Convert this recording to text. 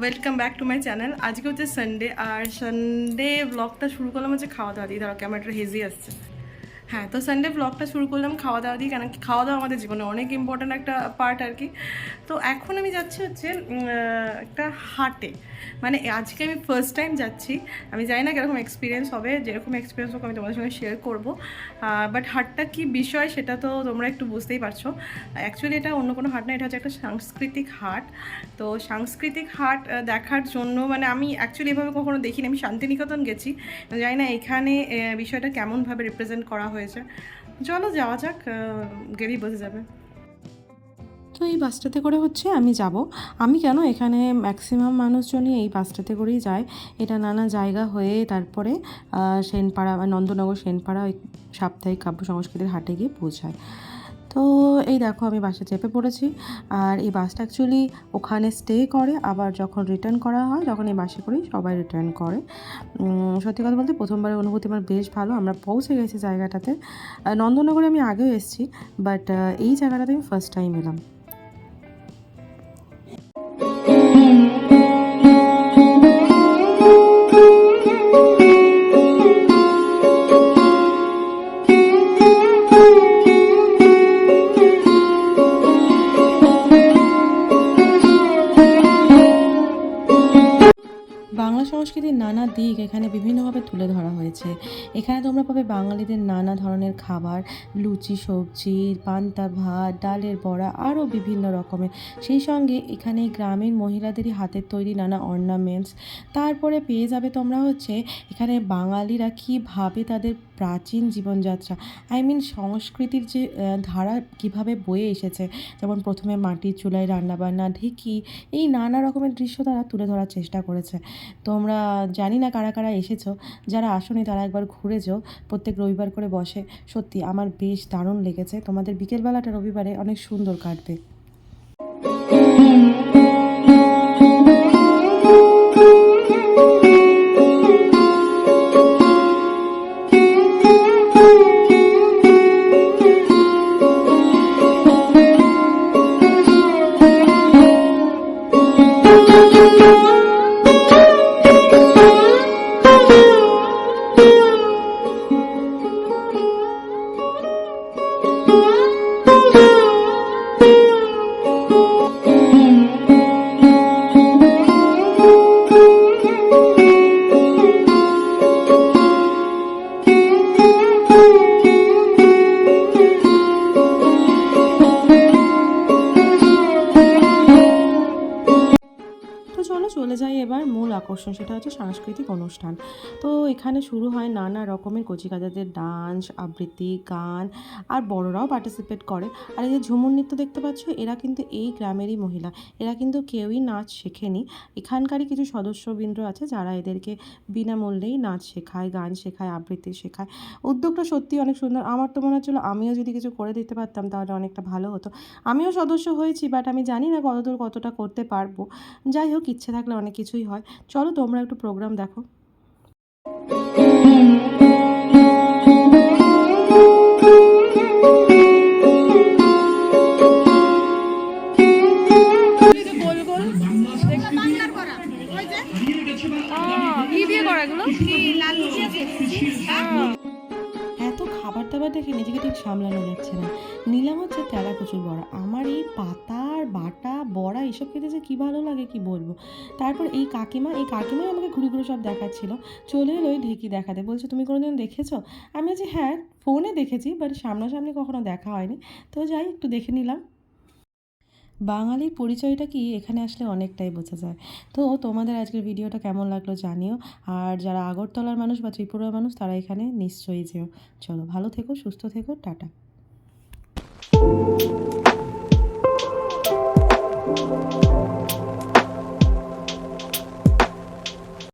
Welcome back to my channel আজকে হচ্ছে Sunday আর Sunday ব্লগটা শুরু করলাম হচ্ছে খাওয়া দাওয়া দিয়ে। ধরো ক্যামেরাটা হেজি আসছে। হ্যাঁ তো সানডে ব্লগটা শুরু করলাম খাওয়া দাওয়া দিয়ে, কেন কি খাওয়া দাওয়া আমাদের জীবনে অনেক ইম্পর্ট্যান্ট একটা পার্ট আর কি। তো এখন আমি যাচ্ছি হচ্ছে একটা হাটে। মানে আজকে আমি ফার্স্ট টাইম যাচ্ছি। আমি জানি না কীরকম এক্সপিরিয়েন্স হবে, যেরকম এক্সপিরিয়েন্স হোক আমি তোমাদের সঙ্গে শেয়ার করব। বাট হাটটা কি বিষয় সেটা তো তোমরা একটু বুঝতেই পারছ। অ্যাকচুয়ালি এটা অন্য কোনো হাট না, এটা হচ্ছে একটা সাংস্কৃতিক হাট। তো সাংস্কৃতিক হাট দেখার জন্য মানে আমি অ্যাকচুয়ালি এভাবে কখনো দেখিনি। আমি শান্তিনিকেতন গেছি। জানি না এখানে বিষয়টা কেমনভাবে রিপ্রেজেন্ট করা হয়েছে। চলো যাওয়া যাক গেলেই বোঝা যাবে। তো এই বাসটাতে করে হচ্ছে আমি যাব। আমি কেন এখানে ম্যাক্সিমাম মানুষজনই এই বাসটাতে করেই যায়? এটা নানা জায়গা হয়ে তারপরে সেনপাড়া, নন্দনগর সেনপাড়া ওই সাপ্তাহিক কাব্য সংস্কৃতির হাটে গিয়ে পৌঁছায়। তো এই দেখো আমি বাসে চেপে পড়েছি। আর এই বাসটা অ্যাকচুয়ালি ওখানে স্টে করে, আবার যখন রিটার্ন করা হয় তখন এই বাসে করেই সবাই রিটার্ন করে। সত্যি কথা বলতে প্রথমবারের অনুভূতি আমার বেশ ভালো, আমরা পৌঁছে গেছি জায়গাটাতে। নন্দনগরে আমি আগেও এসেছি বাট এই জায়গাটাতে আমি ফার্স্ট টাইম এলাম। সংস্কৃতির নানা দিক এখানে বিভিন্নভাবে তুলে ধরা হয়েছে। এখানে তোমরা পাবে বাঙালিদের নানা ধরনের খাবার, লুচি, সবজি, পান্তা, ভাত, ডালের বড়া, আরও বিভিন্ন রকমের। সেই সঙ্গে এখানে গ্রামীণ মহিলাদেরই হাতের তৈরি নানা অর্নামেন্টস তারপরে পেয়ে যাবে তোমরা হচ্ছে এখানে বাঙালিরা কীভাবে তাদের প্রাচীন জীবনযাত্রা আই মিন সংস্কৃতির যে ধারা কীভাবে বয়ে এসেছে, যেমন প্রথমে মাটির চুলায় রান্নাবান্না, ঢেকি, এই নানা রকমের দৃশ্য তারা তুলে ধরার চেষ্টা করেছে। তোমরা জানি না কারা কারা এসেছ, যারা আসনি তারা একবার ঘুরে যাও, প্রত্যেক রবিবার করে বসে। সত্যি, আমার বেশ দারুণ লেগেছে। তোমাদের বিকেলবেলাটা রবিবারে অনেক সুন্দর কাটবে। আকর্ষণ, সেটা হচ্ছে সাংস্কৃতিক অনুষ্ঠান। তো এখানে শুরু হয় নানা রকমের কচিকাজাদের ডান্স, আবৃত্তি, গান, আর বড়রাও পার্টিসিপেট করে। আর এই যে ঝুমুর নৃত্য দেখতে পাচ্ছ, এরা কিন্তু এই গ্রামেরই মহিলা। এরা কিন্তু কেউই নাচ শেখেনি। এখানকারই কিছু সদস্যবৃন্দ আছে যারা এদেরকে বিনামূল্যেই নাচ শেখায়, গান শেখায়, আবৃত্তি শেখায়। উদ্যোগটা সত্যি অনেক সুন্দর। আমার তো মনে হচ্ছিল আমিও যদি কিছু করে দিতে পারতাম, তাহলে অনেকটা ভালো হতো। আমিও সদস্য হয়েছি বাট আমি জানি না কতদূর কতটা করতে পারব। যাই হোক, ইচ্ছে থাকলে অনেক কিছুই হয়। চলো তোমরা একটু প্রোগ্রাম দেখো। গোল গোল। কি দিয়ে করা এগুলো? খাবার দেখে নিজেকে ঠিক সামলানো যাচ্ছে না। নিলাম হচ্ছে তেলা কচুর বড়া। আমার এই পাতার বাটা, বড়া এসব খেতে যে কী ভালো লাগে কি বলব? তারপর এই কাকিমা, এই কাকিমাই আমাকে ঘুরে ঘুরে সব দেখাচ্ছিল। চলে এলো ওই ঢেকি দেখাতে। বলছে, তুমি কোনোদিন দেখেছ? আমি যে হ্যাঁ ফোনে দেখেছি বাট সামনাসামনি কখনো দেখা হয়নি। তো যাই, একটু দেখে নিলাম। বাঙালির পরিচয়টা কি এখানে আসলে অনেকটাই বোঝা যায়। তো তোমাদের আজকের ভিডিওটা কেমন লাগল জানিও। আর যারা আগরতলার মানুষ বা ত্রিপুরার মানুষ, তারা এখানে নিশ্চয়ই যেও। চলো ভালো থেকো, সুস্থ থেকো, টাটা।